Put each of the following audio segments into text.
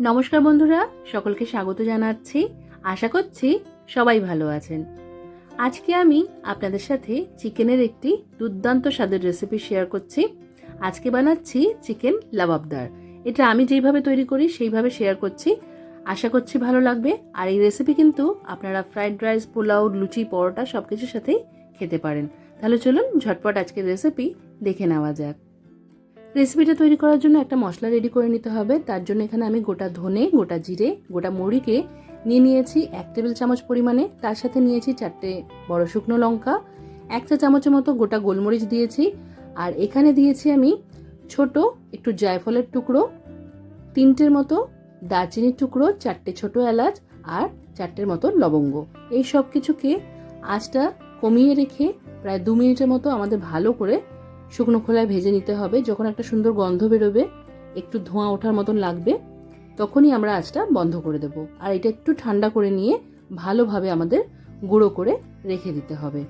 নমস্কার বন্ধুরা, সকলকে স্বাগত জানাচ্ছি। আশা করছি সবাই ভালো আছেন। আজকে আমি আপনাদের সাথে চিকেনের একটি দুর্দান্ত স্বাদের রেসিপি শেয়ার করছি। আজকে বানাচ্ছি চিকেন লাবাবদার। এটা আমি যেইভাবে তৈরি করি, সেইভাবে শেয়ার করছি। আশা করছি ভালো লাগবে। আর এই রেসিপি কিন্তু আপনারা ফ্রাইড রাইস পোলাও, লুচি, পরোটা সব কিছুর সাথেই খেতে পারেন। তাহলে চলুন ঝটপট আজকের রেসিপি দেখে নেওয়া যাক। রেসিপিটা তৈরি করার জন্য একটা মশলা রেডি করে নিতে হবে। তার জন্য এখানে আমি গোটা ধনে, গোটা জিরে, গোটা মরিকে নিয়ে নিয়েছি এক টেবিল চামচ পরিমাণে। তার সাথে নিয়েছি চারটে বড় শুকনো লঙ্কা, এক চা চামচের মতো গোটা গোলমরিচ দিয়েছি। আর এখানে দিয়েছি আমি ছোট একটু জায়ফলের টুকরো, তিনটের মতো দারচিনির টুকরো, চারটে ছোট এলাচ আর চারটের মতো লবঙ্গ। এই সব কিছুকে আঁচটা কমিয়ে রেখে প্রায় দু মিনিটের মতো আমাদের ভালো করে শুকনো খোলায় ভেজে নিতে হবে। যখন একটা সুন্দর গন্ধ বেরোবে, একটু ধোঁয়া ওঠার মতন লাগবে, তখনই আমরা আঁচটা বন্ধ করে দেব। আর এটা একটু ঠান্ডা করে নিয়ে ভালোভাবে আমাদের গুঁড়ো করে রেখে দিতে হবে।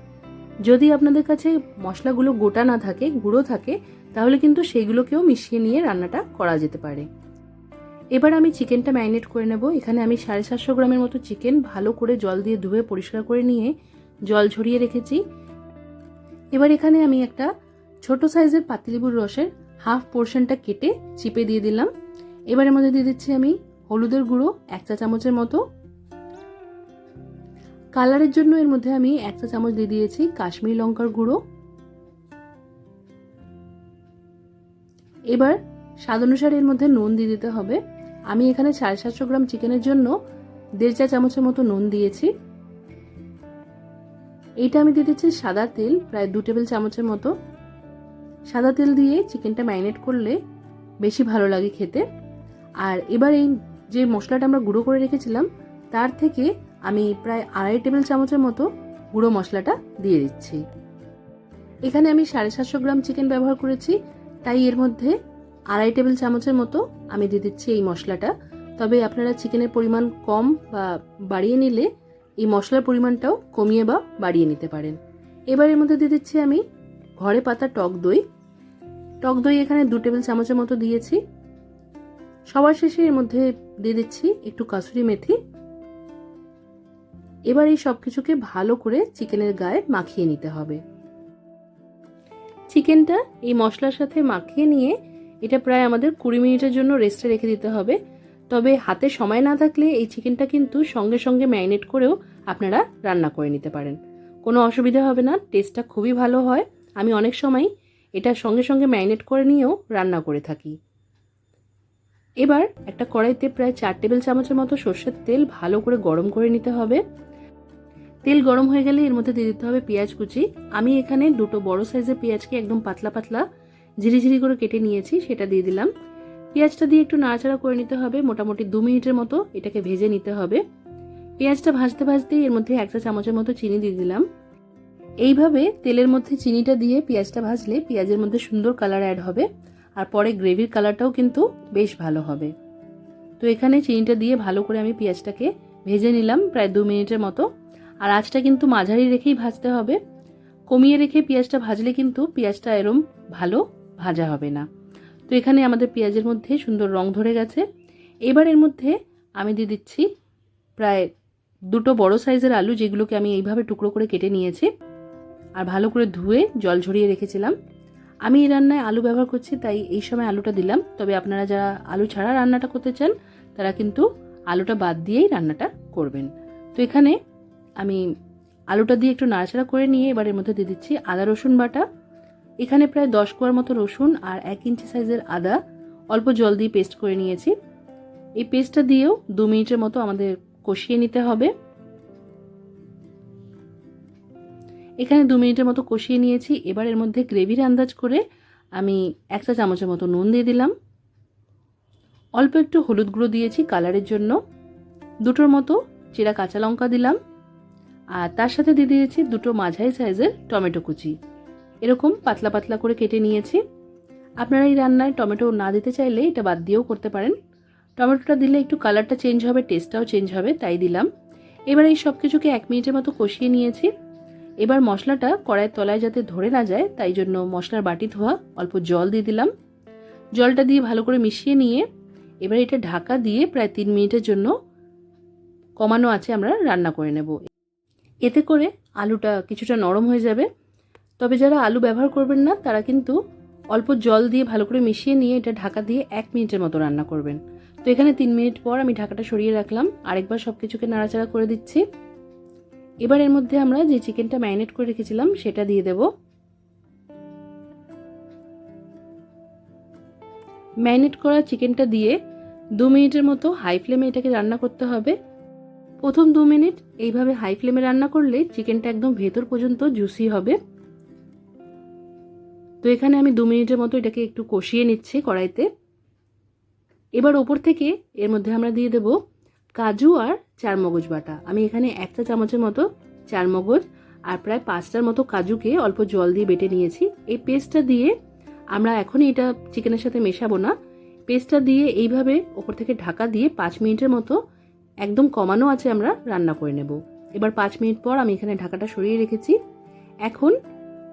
যদি আপনাদের কাছে মশলাগুলো গোটা না থাকে, গুঁড়ো থাকে, তাহলে কিন্তু সেইগুলোকেও মিশিয়ে নিয়ে রান্নাটা করা যেতে পারে। এবার আমি চিকেনটা ম্যারিনেট করে নেব। এখানে আমি সাড়ে সাতশো গ্রামের মতো চিকেন ভালো করে জল দিয়ে ধুয়ে পরিষ্কার করে নিয়ে জল ঝরিয়ে রেখেছি। এবার এখানে আমি একটা ছোট সাইজের পাতিলেবুর রসের হাফ পোর্শনটা কেটে চিপে দিয়ে দিলাম। এবারের মধ্যে দিয়ে দিচ্ছি আমি হলুদের গুঁড়ো এক চা চামচের মতো। কালারের জন্য এর মধ্যে আমি এক চা চামচ দিয়ে দিয়েছি কাশ্মীর লঙ্কার গুঁড়ো। এবার স্বাদ অনুসারে এর মধ্যে নুন দিয়ে দিতে হবে। আমি এখানে সাড়ে সাতশো গ্রাম চিকেনের জন্য দেড় চা চামচের মতো নুন দিয়েছি। এইটা আমি দিয়ে দিচ্ছি সাদা তেল, প্রায় দু টেবিল চামচের মতো। সাদা তেল দিয়ে চিকেনটা ম্যারিনেট করলে বেশি ভালো লাগে খেতে। আর এবার এই যে মশলাটা আমরা গুঁড়ো করে রেখেছিলাম, তার থেকে আমি প্রায় আড়াই টেবিল চামচের মতো গুঁড়ো মশলাটা দিয়ে দিচ্ছি। এখানে আমি সাড়ে সাতশো গ্রাম চিকেন ব্যবহার করেছি, তাই এর মধ্যে আড়াই টেবিল চামচের মতো আমি দিয়ে দিচ্ছি এই মশলাটা। তবে আপনারা চিকেনের পরিমাণ কম বা বাড়িয়ে নিলে এই মশলার পরিমাণটাও কমিয়ে বা বাড়িয়ে নিতে পারেন। এবার এর মধ্যে দিয়ে দিচ্ছি আমি ঘরে পাতা টক দই। টক দই এখানে দু টেবিল চামচের মতো দিয়েছি। সবার শেষে এর মধ্যে দিয়ে দিচ্ছি একটু কাসুরি মেথি। এবার এই সব কিছুকে ভালো করে চিকেনের গায়ে মাখিয়ে নিতে হবে। চিকেনটা এই মশলার সাথে মাখিয়ে নিয়ে এটা প্রায় আমাদের কুড়ি মিনিটের জন্য রেস্টে রেখে দিতে হবে। তবে হাতে সময় না থাকলে এই চিকেনটা কিন্তু সঙ্গে সঙ্গে ম্যারিনেট করেও আপনারা রান্না করে নিতে পারেন। কোনো অসুবিধা হবে না টেস্টটা খুবই ভালো হয়। আমি অনেক সময় এটা সঙ্গে সঙ্গে ম্যারিনেট করে নিয়েও রান্না করে থাকি। এবার একটা কড়াইতে প্রায় চার টেবিল চামচের মতো সর্ষের তেল ভালো করে গরম করে নিতে হবে। তেল গরম হয়ে গেলে এর মধ্যে দিয়ে দিতে হবে পেঁয়াজ কুচি। আমি এখানে দুটো বড় সাইজের পেঁয়াজকে একদম পাতলা পাতলা ঝিরিঝিরি করে কেটে নিয়েছি, সেটা দিয়ে দিলাম। পেঁয়াজটা দিয়ে একটু নাড়াচাড়া করে নিতে হবে, মোটামুটি দু মিনিটের মতো এটাকে ভেজে নিতে হবে। পেঁয়াজটা ভাজতে ভাজতেই এর মধ্যে একটা চামচের মতো চিনি দিয়ে দিলাম। এইভাবে তেলের মধ্যে চিনিটা দিয়ে পেঁয়াজটা ভাজলে পেঁয়াজের মধ্যে সুন্দর কালার অ্যাড হবে, আর পরে গ্রেভির কালারটাও কিন্তু বেশ ভালো হবে। তো এখানে চিনিটা দিয়ে ভালো করে আমি পেঁয়াজটাকে ভেজে নিলাম প্রায় দু মিনিটের মতো। আর আঁচটা কিন্তু মাঝারি রেখেই ভাজতে হবে। কমিয়ে রেখে পেঁয়াজটা ভাজলে কিন্তু পেঁয়াজটা এরম ভালো ভাজা হবে না। তো এখানে আমাদের পেঁয়াজের মধ্যে সুন্দর রং ধরে গেছে। এবার এর মধ্যে আমি দিয়ে দিচ্ছি প্রায় দুটো বড় সাইজের আলু যেগুলোকে আমি এইভাবে টুকরো করে কেটে নিয়েছি। আর ভালো করে ধুয়ে জল ঝরিয়ে রেখেছিলাম। আমি এই রান্নায় আলু ব্যবহার করছি, তাই এই সময় আলুটা দিলাম। তবে আপনারা যারা আলু ছাড়া রান্নাটা করতে চান, তারা কিন্তু আলুটা বাদ দিয়েই রান্নাটা করবেন। তো এখানে আমি আলুটা দিয়ে একটু নাড়াচাড়া করে নিয়ে এবার এর মধ্যে দিয়ে দিচ্ছি আদা, রসুন বাটা। এখানে প্রায় দশ কোয়ার মতো রসুন আর এক ইঞ্চি সাইজের আদা অল্প জল দিয়ে পেস্ট করে নিয়েছি। এই পেস্টটা দিয়েও দু মিনিটের মতো আমাদের কষিয়ে নিতে হবে। এখানে দু মিনিটের মতো কষিয়ে নিয়েছি। এবার এর মধ্যে গ্রেভির আন্দাজ করে আমি এক চা চামচের মতো নুন দিয়ে দিলাম। অল্প একটু হলুদ গুঁড়ো দিয়েছি কালারের জন্য। দুটোর মতো চিরা কাঁচা লঙ্কা দিলাম। আর তার সাথে দিয়ে দিয়েছি দুটো মাঝারি সাইজের টমেটো কুচি। এরকম পাতলা পাতলা করে কেটে নিয়েছি। আপনারা এই রান্নায় টমেটো না দিতে চাইলে এটা বাদ দিয়েও করতে পারেন। টমেটোটা দিলে একটু কালারটা চেঞ্জ হবে টেস্টটাও চেঞ্জ হবে, তাই দিলাম। এবার এই সব কিছুকে এক মিনিটের মতো কষিয়ে নিয়েছি। এবার মশলাটা কড়াইয়ের তলায় যাতে ধরে না যায়, তাই জন্য মশলার বাটি ধোয়া, অল্প জল দিয়ে দিলাম। জলটা দিয়ে ভালো করে মিশিয়ে নিয়ে এবার এটা ঢাকা দিয়ে প্রায় তিন মিনিটের জন্য কমানো আছে আমরা রান্না করে নেব। এতে করে আলুটা কিছুটা নরম হয়ে যাবে। তবে যারা আলু ব্যবহার করবেন না, তারা কিন্তু অল্প জল দিয়ে ভালো করে মিশিয়ে নিয়ে এটা ঢাকা দিয়ে এক মিনিটের মতো রান্না করবেন। তো এখানে তিন মিনিট পর আমি ঢাকাটা সরিয়ে রাখলাম। আরেকবার সব কিছুকে নাড়াচাড়া করে দিচ্ছি। এবার এর মধ্যে আমরা যে চিকেনটা ম্যারিনেট করে রেখেছিলাম, সেটা দিয়ে দেব। ম্যারিনেট করা চিকেনটা দিয়ে দু মিনিটের মতো হাই ফ্লেমে এটাকে রান্না করতে হবে। প্রথম দু মিনিট এইভাবে হাই ফ্লেমে রান্না করলে চিকেনটা একদম ভেতর পর্যন্ত জুসি হবে। তো এখানে আমি দু মিনিটের মতো এটাকে একটু কষিয়ে নিচ্ছি কড়াইতে। এবার ওপর থেকে এর মধ্যে আমরা দিয়ে দেব কাজু আর চার মগজ বাটা। আমি এখানে একটা চামচের মতো চার মগজ আর প্রায় পাঁচটার মতো কাজুকে অল্প জল দিয়ে বেটে নিয়েছি। এই পেস্টটা দিয়ে আমরা এখনই এটা চিকেনের সাথে মেশাবো না। পেস্টটা দিয়ে এইভাবে ওপর থেকে ঢাকা দিয়ে পাঁচ মিনিটের মতো একদম কমানো আছে আমরা রান্না করে নেব। এবার পাঁচ মিনিট পর আমি এখানে ঢাকাটা সরিয়ে রেখেছি। এখন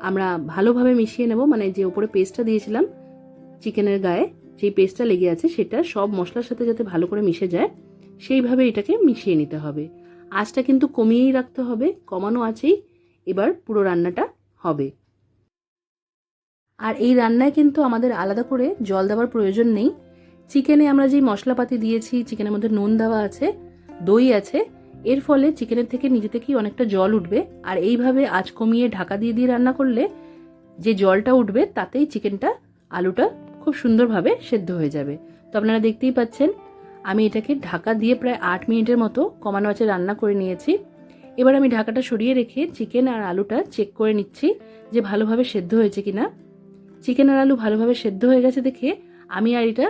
আমরা ভালোভাবে মিশিয়ে নেব মানে যে ওপরে পেস্টটা দিয়েছিলাম চিকেনের গায়ে, যেই পেস্টটা লেগে আছে সেটা সব মশলার সাথে যাতে ভালো করে মিশে যায়। সেইভাবে এটাকে মিশিয়ে নিতে হবে। আঁচটা কিন্তু কমিয়েই রাখতে হবে, কমানো আছেই। এবার পুরো রান্নাটা হবে। আর এই রান্নায় কিন্তু আমাদের আলাদা করে জল দেওয়ার প্রয়োজন নেই। চিকেনে আমরা যেই মশলাপাতি দিয়েছি, চিকেনের মধ্যে নুন দেওয়া আছে, দই আছে, এর ফলে চিকেনের থেকে নিজে থেকেই অনেকটা জল উঠবে। আর এইভাবে আঁচ কমিয়ে ঢাকা দিয়ে দিয়ে রান্না করলে যে জলটা উঠবে, তাতেই চিকেনটা, আলুটা খুব সুন্দরভাবে সেদ্ধ হয়ে যাবে। তো আপনারা দেখতেই পাচ্ছেন আমি এটাকে ঢাকা দিয়ে প্রায় আট মিনিটের মতো কমানো আছে রান্না করে নিয়েছি। এবার আমি ঢাকাটা সরিয়ে রেখে চিকেন আর আলুটা চেক করে নিচ্ছি যে ভালোভাবে সেদ্ধ হয়েছে কি না চিকেন আর আলু ভালোভাবে সেদ্ধ হয়ে গেছে দেখে আমি আর এটা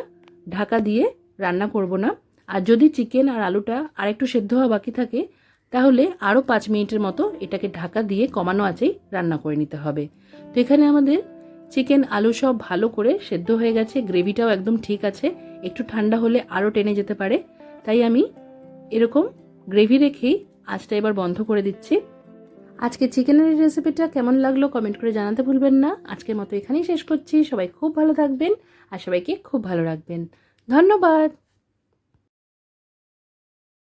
ঢাকা দিয়ে রান্না করব না। আর যদি চিকেন আর আলুটা আর একটু সেদ্ধ হওয়া বাকি থাকে, তাহলে আরও পাঁচ মিনিটের মতো এটাকে ঢাকা দিয়ে কমানো আছেই রান্না করে নিতে হবে। তো এখানে আমাদের চিকেন আলু সব ভালো করে সেদ্ধ হয়ে গেছে, গ্রেভিটাও একদম ঠিক আছে। একটু ঠান্ডা হলে আরও টেনে যেতে পারে। তাই আমি এরকম গ্রেভি রেখেই আজটা এবার বন্ধ করে দিচ্ছি। আজকে চিকেনের রেসিপিটা কেমন লাগল কমেন্ট করে জানাতে ভুলবেন না। আজকের মতো এখানেই শেষ করছি। সবাই খুব ভালো থাকবেন আর সবাইকে খুব ভালো রাখবেন। ধন্যবাদ।